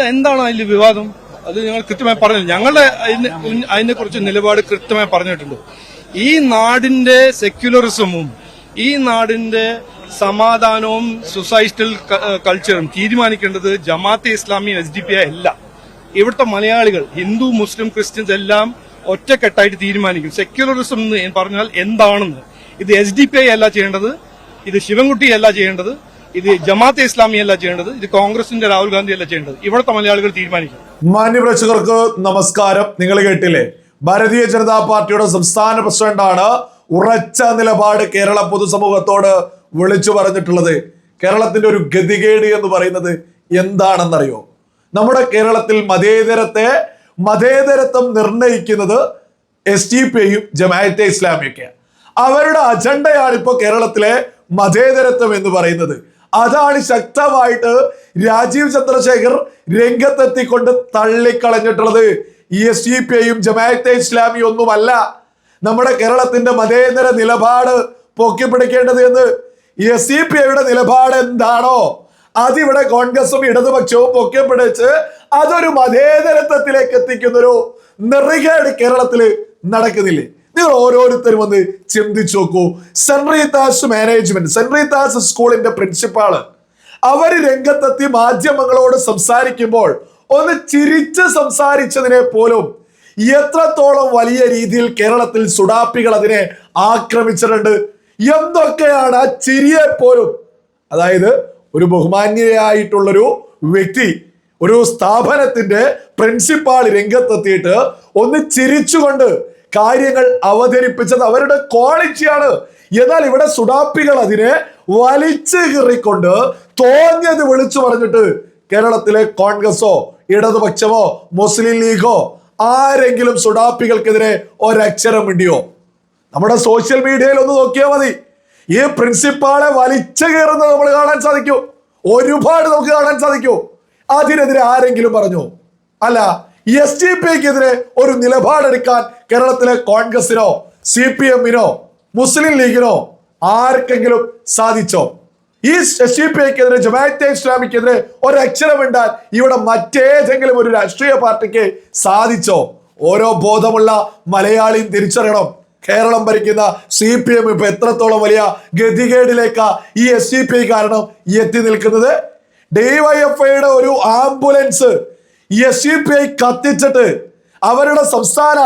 ഇല്ല എന്താണ് അതിൽ വിവാദം? അത് ഞങ്ങൾ കൃത്യമായി പറഞ്ഞു ഞങ്ങളുടെ അതിനെ അതിനെ കുറിച്ച് നിലപാട് കൃത്യമായി പറഞ്ഞിട്ടുണ്ട്. ഈ നാടിന്റെ സെക്യുലറിസമും ഈ നാടിന്റെ സമാധാനവും സൊസൈറ്റൽ കൾച്ചറും തീരുമാനിക്കേണ്ടത് Jamaat-e Islami S D P അല്ല. ഇവിടുത്തെ മലയാളികൾ ഹിന്ദു മുസ്ലിം ക്രിസ്ത്യൻസ് എല്ലാം ഒറ്റക്കെട്ടായിട്ട് തീരുമാനിക്കും. സെക്യുലറിസം എന്ന് പറഞ്ഞാൽ എന്താണെന്ന്. ഇത് എസ് ഡി പി ഐ അല്ല ചെയ്യേണ്ടത് ഇത് ശിവൻകുട്ടി അല്ല ചെയ്യേണ്ടത് ഇത് ജമാഅത്തെ ഇസ്ലാമിയല്ല ചെയ്യേണ്ടത് ഇത് കോൺഗ്രസിന്റെ രാഹുൽ ഗാന്ധി അല്ല ചെയ്യേണ്ടത്. ഇവിടുത്തെ മലയാളികൾ തീരുമാനിക്കും. മാന്യപ്രേക്ഷകർക്ക് നമസ്കാരം. നിങ്ങൾ കേട്ടില്ലേ? ഭാരതീയ ജനതാ പാർട്ടിയുടെ സംസ്ഥാന പ്രസിഡന്റാണ് ഉറച്ച നിലപാട് കേരള പൊതുസമൂഹത്തോട് വിളിച്ചു പറഞ്ഞിട്ടുള്ളത്. കേരളത്തിന്റെ ഒരു ഗതികേട് എന്ന് പറയുന്നത് എന്താണെന്നറിയോ? നമ്മുടെ കേരളത്തിൽ മതേതരത്തെ മതേതരത്വം നിർണയിക്കുന്നത് എസ് ടി പിയും ജമാഅത്തെ ഇസ്ലാമിയൊക്കെയാണ് അവരുടെ അജണ്ടയാണ് ഇപ്പോൾ കേരളത്തിലെ മതേതരത്വം എന്ന് പറയുന്നത്. അതാണ് ശക്തമായിട്ട് രാജീവ് ചന്ദ്രശേഖർ രംഗത്തെത്തിക്കൊണ്ട് തള്ളിക്കളഞ്ഞിട്ടുള്ളത്. ഈ എസ് ഡി പി ഐയും ജമാഅത്തെ ഇസ്ലാമി ഒന്നുമല്ല. നമ്മുടെ കേരളത്തിന്റെ മതേതര നിലപാട് പൊക്കിപ്പിടിക്കേണ്ടത് എന്ന് എസ് ഡി പി ഐയുടെ നിലപാട് എന്താണോ അതിവിടെ കോൺഗ്രസും ഇടതുപക്ഷവും പൊക്കിപ്പിടിച്ച് അതൊരു മതേതരത്വത്തിലേക്ക് എത്തിക്കുന്നൊരു നെറികേട് കേരളത്തിൽ നടക്കുന്നില്ലേ? നിങ്ങൾ ഓരോരുത്തരും ഒന്ന് ചിന്തിച്ചു നോക്കൂ. Rita's management Saint Rita's Rita's സ്കൂളിന്റെ പ്രിൻസിപ്പാൾ അവർ രംഗത്തെത്തി മാധ്യമങ്ങളോട് സംസാരിക്കുമ്പോൾ ഒന്ന് ചിരിച്ച് സംസാരിച്ചതിനെ പോലും എത്രത്തോളം വലിയ രീതിയിൽ കേരളത്തിൽ സുഡാപ്പികൾ അതിനെ ആക്രമിച്ചിട്ടുണ്ട്. എന്തൊക്കെയാണ് ആ ചിരിയെ പോലും? അതായത് ഒരു ബഹുമാന്യയായിട്ടുള്ളൊരു വ്യക്തി ഒരു സ്ഥാപനത്തിന്റെ പ്രിൻസിപ്പാൾ രംഗത്തെത്തിയിട്ട് ഒന്ന് ചിരിച്ചുകൊണ്ട് കാര്യങ്ങൾ അവതരിപ്പിച്ചത് അവരുടെ ക്വാളിറ്റിയാണ് എന്നാൽ ഇവിടെ സുഡാപ്പികൾ അതിനെ വലിച്ചു കീറിക്കൊണ്ട് തോന്നിയത് വിളിച്ചു പറഞ്ഞിട്ട് കേരളത്തിലെ കോൺഗ്രസോ ഇടതുപക്ഷമോ മുസ്ലിം ലീഗോ ആരെങ്കിലും സുഡാപ്പികൾക്കെതിരെ ഒരക്ഷരം മിണ്ടിയോ? നമ്മുടെ സോഷ്യൽ മീഡിയയിൽ ഒന്ന് നോക്കിയാൽ മതി. ഈ പ്രിൻസിപ്പാളെ വലിച്ചു കയറുന്നത് നമ്മൾ കാണാൻ സാധിക്കൂ. ഒരുപാട് നമുക്ക് കാണാൻ സാധിക്കൂ. അതിനെതിരെ ആരെങ്കിലും പറഞ്ഞു? അല്ല എസ് ഡി പിക്കെതിരെ ഒരു നിലപാടെടുക്കാൻ കേരളത്തിലെ കോൺഗ്രസിനോ സി പി എമ്മിനോ മുസ്ലിം ലീഗിനോ ആർക്കെങ്കിലും സാധിച്ചോ? ഈ ഡി പി ഐക്കെതിരെ ജമാഅത്തെ ഇസ്ലാമിക്കെതിരെ ഒരക്ഷരം ഇണ്ടാൻ ഇവിടെ മറ്റേതെങ്കിലും ഒരു രാഷ്ട്രീയ പാർട്ടിക്ക് സാധിച്ചോ? ഓരോ ബോധമുള്ള മലയാളിയും തിരിച്ചറിയണം. കേരളം ഭരിക്കുന്ന സി പി എം ഇപ്പൊ എത്രത്തോളം വലിയ ഗതികേടിലേക്കാ ഈ എസ് സി പി ഐ കാരണം എത്തി നിൽക്കുന്നത്? ഡിവൈഎഫ്ഐയുടെ ഒരു ambulance S C P I കത്തിച്ചിട്ട് അവരുടെ സംസ്ഥാന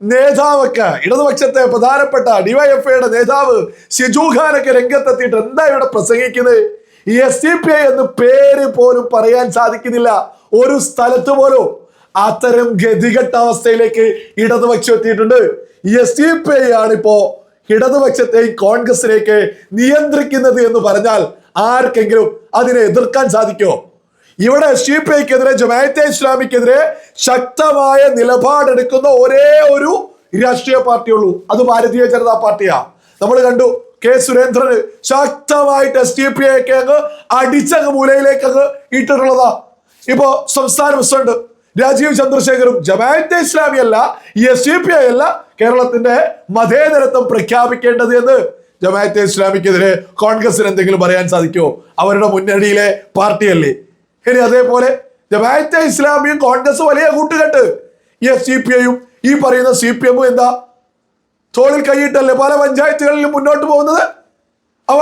നേതാവൊക്കെ ഇടതുപക്ഷത്തെ പ്രധാനപ്പെട്ട ഡിവൈഎഫ്ഐയുടെ നേതാവ് ഷിജു ഖാനൊക്കെ രംഗത്തെത്തിയിട്ട് എന്താ ഇവിടെ പ്രസംഗിക്കുന്നത്? എസ് സി പി ഐ എന്ന് പേര് പോലും പറയാൻ സാധിക്കുന്നില്ല. ഒരു സ്ഥലത്ത് പോലും അത്തരം ഗതികെട്ട അവസ്ഥയിലേക്ക് ഇടതുപക്ഷം എത്തിയിട്ടുണ്ട്. എസ് സി പി ഐ ആണിപ്പോ ഇടതുപക്ഷത്തെയും കോൺഗ്രസിലേക്ക് നിയന്ത്രിക്കുന്നത് എന്ന് പറഞ്ഞാൽ ആർക്കെങ്കിലും അതിനെ എതിർക്കാൻ സാധിക്കുമോ? ഇവിടെ സി പി ഐക്കെതിരെ ജമാഅത്തെ ഇസ്ലാമിക്കെതിരെ ശക്തമായ നിലപാടെടുക്കുന്ന ഒരേ ഒരു രാഷ്ട്രീയ പാർട്ടിയുള്ളൂ. അത് ഭാരതീയ ജനതാ പാർട്ടിയാ. നമ്മൾ കണ്ടു കെ സുരേന്ദ്രൻ ശക്തമായിട്ട് എസ് ഡി പി ഐക്ക് അങ്ങ് അടിച്ചങ്ങ് മൂലയിലേക്ക് അങ്ങ് ഇട്ടിട്ടുള്ളതാ. ഇപ്പോ സംസ്ഥാന പ്രസിഡന്റ് രാജീവ് ചന്ദ്രശേഖറും ജമാഅത്തെ ഇസ്ലാമി അല്ല എസ് ഡി പി ഐ അല്ല കേരളത്തിന്റെ മതേതരത്വം പ്രഖ്യാപിക്കേണ്ടത് എന്ന് ജമാഅത്തെ ഇസ്ലാമിക്കെതിരെ കോൺഗ്രസിന് എന്തെങ്കിലും പറയാൻ സാധിക്കുമോ? അവരുടെ മുന്നണിയിലെ പാർട്ടിയല്ലേ. ഇനി അതേപോലെ ജമാഅത്തെ ഇസ്ലാമിയും കോൺഗ്രസ് വലിയ കൂട്ടുകെട്ട്. ഈ സി പി ഐയും ഈ പറയുന്ന സി പി എമ്മും എന്താ? തോളിൽ കൈയിട്ടല്ലേ പല പഞ്ചായത്തുകളിലും മുന്നോട്ട് പോകുന്നത്? അവ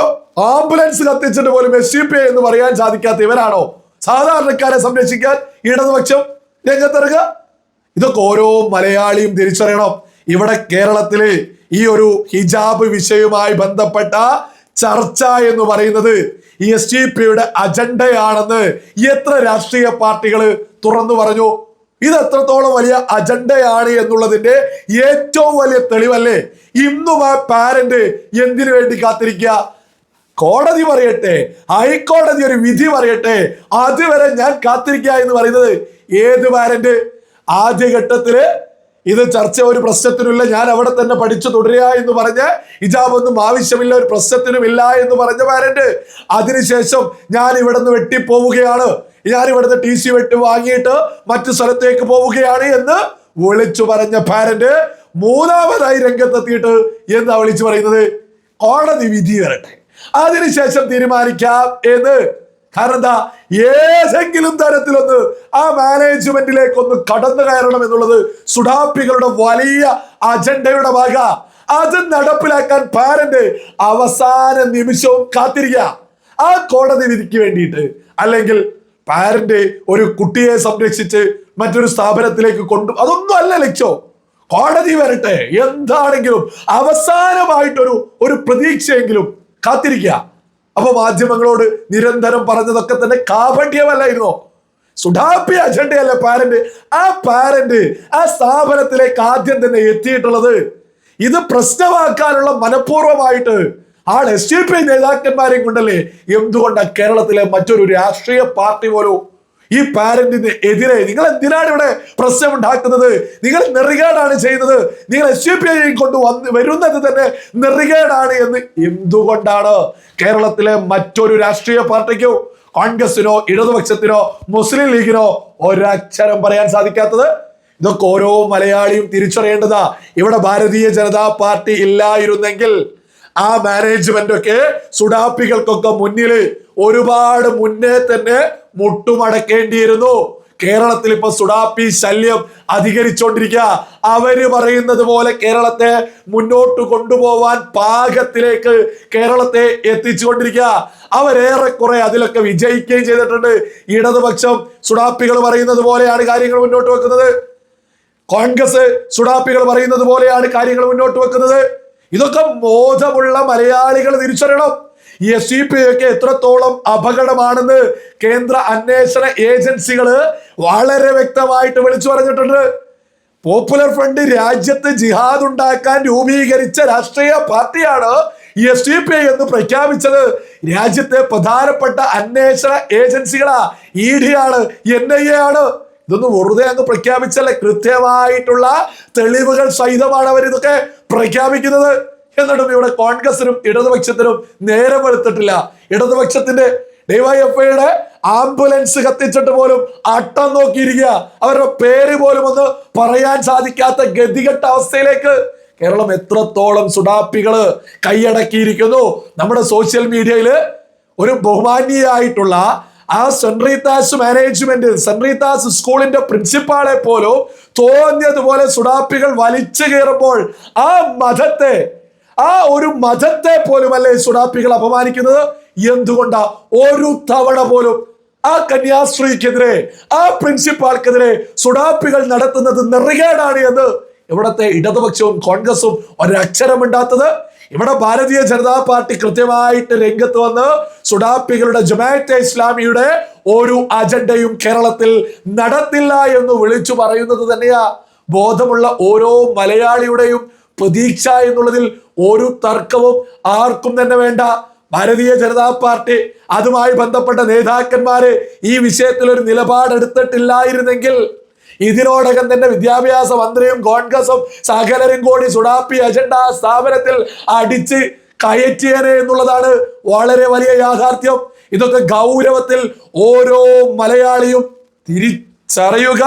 ആംബുലൻസ് കത്തിച്ചിട്ട് പോലും എസ് സി പി ഐ എന്ന് പറയാൻ സാധിക്കാത്ത ഇവരാണോ? സാധാരണക്കാരെ സംരക്ഷിക്കാൻ ഇടതുപക്ഷം രംഗത്തിറങ്ങുക. ഇതൊക്കെ ഓരോ മലയാളിയും തിരിച്ചറിയണം. ഇവിടെ കേരളത്തിൽ ഈ ഒരു ഹിജാബ് വിഷയവുമായി ബന്ധപ്പെട്ട ചർച്ച എന്ന് പറയുന്നത് എസ് ഡി പിയുടെ അജണ്ടയാണെന്ന് എത്ര രാഷ്ട്രീയ പാർട്ടികൾ തുറന്നു പറഞ്ഞു? ഇത് എത്രത്തോളം വലിയ അജണ്ടയാണ് എന്നുള്ളതിന്റെ ഏറ്റവും വലിയ തെളിവല്ലേ? ഇന്നും ആ പാരന്റ് എന്തിനു വേണ്ടി കാത്തിരിക്കുക? കോടതി പറയട്ടെ ഹൈക്കോടതി ഒരു വിധി പറയട്ടെ അതുവരെ ഞാൻ കാത്തിരിക്കുക എന്ന് പറയുന്നത് ഏത് പാരന്റ് ആദ്യഘട്ടത്തിൽ ഇത് ചർച്ച ഒരു പ്രശ്നത്തിനുമില്ല. ഞാൻ അവിടെ തന്നെ പഠിച്ചു തുടരുക എന്ന് പറഞ്ഞ് ഇജാബൊന്നും ആവശ്യമില്ല ഒരു പ്രശ്നത്തിനുമില്ല എന്ന് പറഞ്ഞ പാരന്റ് അതിനുശേഷം ഞാൻ ഇവിടെ നിന്ന് വെട്ടിപ്പോവുകയാണ്. ഞാൻ ഇവിടുന്ന് ടി സി വെട്ടി വാങ്ങിയിട്ട് മറ്റു സ്ഥലത്തേക്ക് പോവുകയാണ് എന്ന് വിളിച്ചു പറഞ്ഞ പാരന്റ് മൂന്നാമതായി രംഗത്തെത്തിയിട്ട് എന്താ വിളിച്ചു പറയുന്നത്? കോടതി വിധി വരട്ടെ. അതിനുശേഷം തീരുമാനിക്കാം എന്ന് കാരണം എന്താ? ഏതെങ്കിലും തരത്തിലൊന്ന് ആ മാനേജ്മെന്റിലേക്ക് ഒന്ന് കടന്നു കയറണം എന്നുള്ളത് സുഡാപ്പികളുടെ വലിയ അജണ്ടയുടെ ഭാഗ. അത് നടപ്പിലാക്കാൻ പാരന്റ് അവസാന നിമിഷവും കാത്തിരിക്കുക. ആ കോടതി വിധിക്ക് വേണ്ടിയിട്ട്. അല്ലെങ്കിൽ പാരന്റ് ഒരു കുട്ടിയെ സംരക്ഷിച്ച് മറ്റൊരു സ്ഥാപനത്തിലേക്ക് കൊണ്ടു അതൊന്നും അല്ല ലക്ഷ്യം. കോടതി വരട്ടെ. എന്താണെങ്കിലും അവസാനമായിട്ടൊരു ഒരു പ്രതീക്ഷയെങ്കിലും കാത്തിരിക്കുക. അപ്പൊ മാധ്യമങ്ങളോട് നിരന്തരം പറഞ്ഞതൊക്കെ തന്നെ കാപഠ്യമല്ലായിരുന്നോ സുഡാപ്പി അജണ്ടയല്ല പാരന്റ് ആ പാരന്റ് ആ സ്ഥാപനത്തിലേക്ക് ആദ്യം തന്നെ എത്തിയിട്ടുള്ളത് ഇത് പ്രശ്നമാക്കാനുള്ള മനഃപൂർവമായിട്ട് ആൾ എസ് ഡി പി നേതാക്കന്മാരെയും കൊണ്ടല്ലേ? എന്തുകൊണ്ടാണ് കേരളത്തിലെ മറ്റൊരു രാഷ്ട്രീയ പാർട്ടി പോലും ഈ പാരന്റിന് എതിരെ നിങ്ങൾ എന്തിനാണ് ഇവിടെ പ്രശ്നം ഉണ്ടാക്കുന്നത് നിങ്ങൾ നെറികേടാണ് ചെയ്യുന്നത്. നിങ്ങൾ എസ് യു പി ഐ കൊണ്ട് വന്ന് വരുന്നത് തന്നെ നെറികേടാണ് എന്ന് എന്തുകൊണ്ടാണ് കേരളത്തിലെ മറ്റൊരു രാഷ്ട്രീയ പാർട്ടിക്കോ കോൺഗ്രസിനോ ഇടതുപക്ഷത്തിനോ മുസ്ലിം ലീഗിനോ ഒരക്ഷരം പറയാൻ സാധിക്കാത്തത്? ഇതൊക്കെ ഓരോ മലയാളിയും തിരിച്ചറിയേണ്ടതാ. ഇവിടെ ഭാരതീയ ജനതാ പാർട്ടി ഇല്ലായിരുന്നെങ്കിൽ ആ മാനേജ്മെന്റ് ഒക്കെ സുഡാപ്പികൾക്കൊക്കെ മുന്നിൽ ഒരുപാട് മുന്നേ തന്നെ മുട്ടുമടക്കേണ്ടിയിരുന്നു. കേരളത്തിൽ ഇപ്പൊ സുഡാപ്പി ശല്യം അധികരിച്ചുകൊണ്ടിരിക്കുക അവർ പറയുന്നത് പോലെ കേരളത്തെ മുന്നോട്ട് കൊണ്ടുപോവാൻ പാകത്തിലേക്ക് കേരളത്തെ എത്തിച്ചുകൊണ്ടിരിക്കുക അവരേറെക്കുറെ അതിലൊക്കെ വിജയിക്കുകയും ചെയ്തിട്ടുണ്ട്. ഇടതുപക്ഷം സുഡാപ്പികൾ പറയുന്നത് പോലെയാണ് കാര്യങ്ങൾ മുന്നോട്ട് വെക്കുന്നത്. കോൺഗ്രസ് സുഡാപ്പികൾ പറയുന്നത് പോലെയാണ് കാര്യങ്ങൾ മുന്നോട്ട് വെക്കുന്നത്. ഇതൊക്കെ ബോധമുള്ള മലയാളികൾ തിരിച്ചറിയണം. എസ് ഇ പി ഒക്കെ എത്രത്തോളം അപകടമാണെന്ന് കേന്ദ്ര അന്വേഷണ ഏജൻസികൾ വളരെ വ്യക്തമായിട്ട് വിളിച്ചു പറഞ്ഞിട്ടുണ്ട്. പോപ്പുലർ ഫ്രണ്ട് രാജ്യത്ത് ജിഹാദ് ഉണ്ടാക്കാൻ രൂപീകരിച്ച രാഷ്ട്രീയ പാർട്ടിയാണ് എസ് ഡി പി എന്ന് പ്രഖ്യാപിച്ചത്. രാജ്യത്തെ പ്രധാനപ്പെട്ട അന്വേഷണ ഏജൻസികളാ ഇ ഡി ആണ് എൻ ഐ എ ആണ്. ഇതൊന്നും വെറുതെ അങ്ങ് പ്രഖ്യാപിച്ചല്ല? കൃത്യമായിട്ടുള്ള തെളിവുകൾ സഹിതമാണ് അവർ ഇതൊക്കെ പ്രഖ്യാപിക്കുന്നത്. എന്നിട്ടും ഇവിടെ കോൺഗ്രസിനും ഇടതുപക്ഷത്തിനും നേരെ വരുത്തിട്ടില്ല ഇടതുപക്ഷത്തിന്റെ ഡിവൈഎഫ്ഐയുടെ ആംബുലൻസ് കത്തിച്ചിട്ട് പോലും അട്ടം നോക്കിയിരിക്കുക. അവരുടെ പേര് പോലും ഒന്ന് പറയാൻ സാധിക്കാത്ത ഗതികെട്ട അവസ്ഥയിലേക്ക് കേരളം എത്രത്തോളം സുഡാപ്പികൾ കൈയടക്കിയിരിക്കുന്നു. നമ്മുടെ സോഷ്യൽ മീഡിയയിൽ ഒരു ബഹുമാന്യയായിട്ടുള്ള ആ Saint Rita's management Saint Rita's സ്കൂളിന്റെ പ്രിൻസിപ്പാളെ പോലും തോന്നിയതുപോലെ സുഡാപ്പികൾ വലിച്ചു കയറുമ്പോൾ ആ മതത്തെ ആ ഒരു മതത്തെ പോലും അല്ലേ സുഡാപ്പികൾ അപമാനിക്കുന്നത്? എന്തുകൊണ്ടാ? ഒരു തവണ പോലും ആ കന്യാസ്ത്രീക്കെതിരെ ആ പ്രിൻസിപ്പാൾക്കെതിരെ സുഡാപ്പികൾ നടത്തുന്നത് നെറികേടാണ് എന്ന് ഇവിടത്തെ ഇടതുപക്ഷവും കോൺഗ്രസും ഒരക്ഷരമുണ്ടാത്തത്. ഇവിടെ ഭാരതീയ ജനതാ പാർട്ടി കൃത്യമായിട്ട് രംഗത്ത് വന്ന് സുഡാപ്പികളുടെ ജമാഅത്തെ ഇസ്ലാമിയുടെ ഒരു അജണ്ടയും കേരളത്തിൽ നടത്തില്ല എന്ന് വിളിച്ചു പറയുന്നത് തന്നെയാ. ബോധമുള്ള ഓരോ മലയാളിയുടെയും പ്രതീക്ഷ എന്നുള്ളതിൽ ഒരു തർക്കവും ആർക്കും തന്നെ വേണ്ട. ഭാരതീയ ജനതാ പാർട്ടി അതുമായി ബന്ധപ്പെട്ട നേതാക്കന്മാര് ഈ വിഷയത്തിൽ ഒരു നിലപാടെടുത്തിട്ടില്ലായിരുന്നെങ്കിൽ ഇതിനോടകം തന്നെ വിദ്യാഭ്യാസ മന്ത്രിയും കോൺഗ്രസും സകലരും കൂടി സുഡാപ്പി അജണ്ട സ്ഥാപനത്തിൽ അടിച്ച് കയറ്റിയനെ എന്നുള്ളതാണ് വളരെ വലിയ യാഥാർത്ഥ്യം. ഇതൊക്കെ ഗൗരവത്തിൽ ഓരോ മലയാളിയും തിരിച്ചറിയുക.